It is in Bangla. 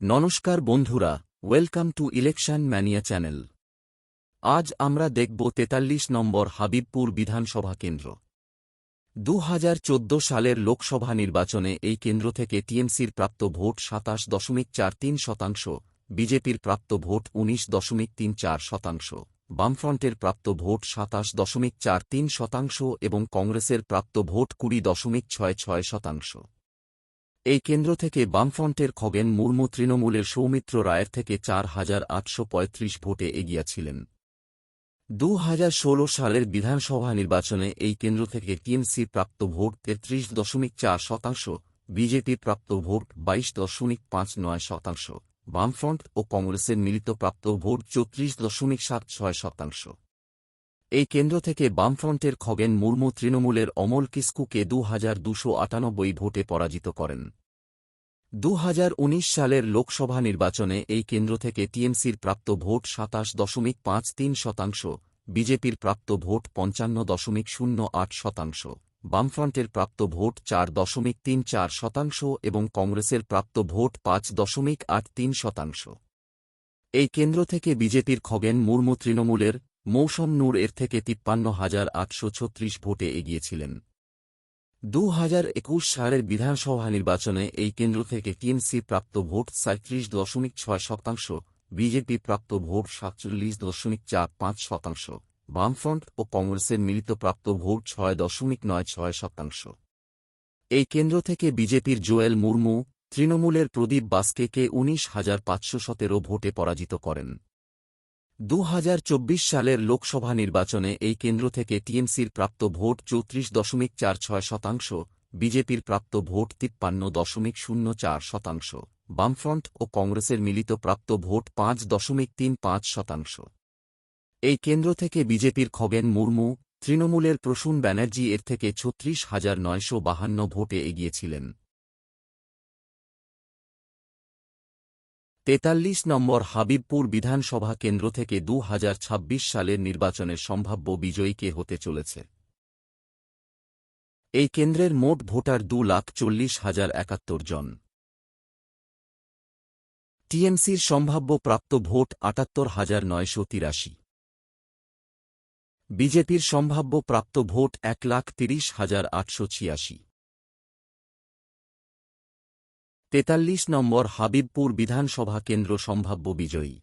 নমস্কার বন্ধুরা, welcome to election mania channel. আজ আমরা দেখব তেতাল্লিশ নম্বর হাবিবপুর বিধানসভা কেন্দ্র। দু হাজার চোদ্দ সালের লোকসভা নির্বাচনে এই কেন্দ্র থেকে টিএমসির প্রাপ্ত ভোট সাতাশ দশমিক চার তিন শতাংশ, বিজেপির প্রাপ্ত ভোট উনিশ দশমিক তিন চার শতাংশ, বামফ্রন্টের প্রাপ্ত ভোট সাতাশ দশমিক চার তিন শতাংশ এবং কংগ্রেসের প্রাপ্ত ভোট কুড়ি দশমিক ছয় ছয় শতাংশ। এই কেন্দ্র থেকে বামফ্রন্টের খগেন মুর্মু তৃণমূলের সৌমিত্র রায়ের থেকে চার হাজার আটশো পঁয়ত্রিশ ভোটে এগিয়েছিলেন। দু হাজার ষোলো সালের বিধানসভা নির্বাচনে এই কেন্দ্র থেকে টিএমসি প্রাপ্ত ভোট তেত্রিশ দশমিক চার শতাংশ, বিজেপি প্রাপ্ত ভোট বাইশ দশমিক পাঁচ নয় শতাংশ, বামফ্রন্ট ও কংগ্রেসের মিলিত প্রাপ্ত ভোট চৌত্রিশ দশমিক সাত ছয় শতাংশ। এই কেন্দ্র থেকে বামফ্রন্টের খগেন মুর্মু তৃণমূলের অমল কিস্কুকে দু হাজার ভোটে পরাজিত করেন। দু হাজার উনিশ সালের লোকসভা নির্বাচনে এই কেন্দ্র থেকে টিএমসির প্রাপ্ত ভোট সাতাশ দশমিক পাঁচ তিন শতাংশ, বিজেপির প্রাপ্ত ভোট পঞ্চান্ন দশমিক শূন্য আট শতাংশ, বামফ্রন্টের প্রাপ্ত ভোট চার দশমিক তিন চার শতাংশ এবং কংগ্রেসের প্রাপ্ত ভোট পাঁচ দশমিক আট তিন শতাংশ। এই কেন্দ্র থেকে বিজেপির খগেন মুর্মু তৃণমূলের মৌসম নূর এর থেকে তিপ্পান্ন হাজার আটশো ছত্রিশ ভোটে এগিয়েছিলেন। দু হাজার একুশ সালের বিধানসভা নির্বাচনে এই কেন্দ্র থেকে টিএমসি প্রাপ্ত ভোট সাঁত্রিশ দশমিক ছয় শতাংশ, বিজেপি প্রাপ্ত ভোট সাতচল্লিশ দশমিক চার পাঁচ শতাংশ, বামফ্রন্ট ও কংগ্রেসের মিলিত প্রাপ্ত ভোট ছয় দশমিক নয় ছয় শতাংশ। এই কেন্দ্র থেকে বিজেপির জোয়েল মুর্মু, তৃণমূলের প্রদীপ বাস্কেকে উনিশ হাজার পাঁচশো সতেরো ভোটে পরাজিত করেন। দু হাজার চব্বিশ সালের লোকসভা নির্বাচনে এই কেন্দ্র থেকে টিএমসির প্রাপ্ত ভোট চৌত্রিশ দশমিক চার ছয় শতাংশ, বিজেপির প্রাপ্ত ভোট তিপ্পান্ন দশমিক শূন্য চার শতাংশ, বামফ্রন্ট ও কংগ্রেসের মিলিত প্রাপ্ত ভোট পাঁচ দশমিক তিন পাঁচ শতাংশ। এই কেন্দ্র থেকে বিজেপির খগেন মুর্মু, তৃণমূলের প্রসূন ব্যানার্জি এর থেকে ছত্রিশ হাজার নয়শো বাহান্ন ভোটে এগিয়েছিলেন। তেতাল্লিশ নম্বর হাবিবপুর বিধানসভা কেন্দ্র থেকে দু হাজার ছাব্বিশ সালের নির্বাচনের সম্ভাব্য বিজয়ী কে হতে চলেছে? এই কেন্দ্রের মোট ভোটার দু লাখ চল্লিশ হাজার একাত্তর জন। টিএমসির সম্ভাব্য প্রাপ্ত ভোট আটাত্তর হাজার নয়শো তিরাশি। বিজেপির সম্ভাব্য প্রাপ্ত ভোট এক লাখ তিরিশ হাজার আটশো ছিয়াশি। তেতাল্লিশ নম্বর হাবিবপুর বিধানসভা কেন্দ্র সম্ভাব্য বিজয়ী।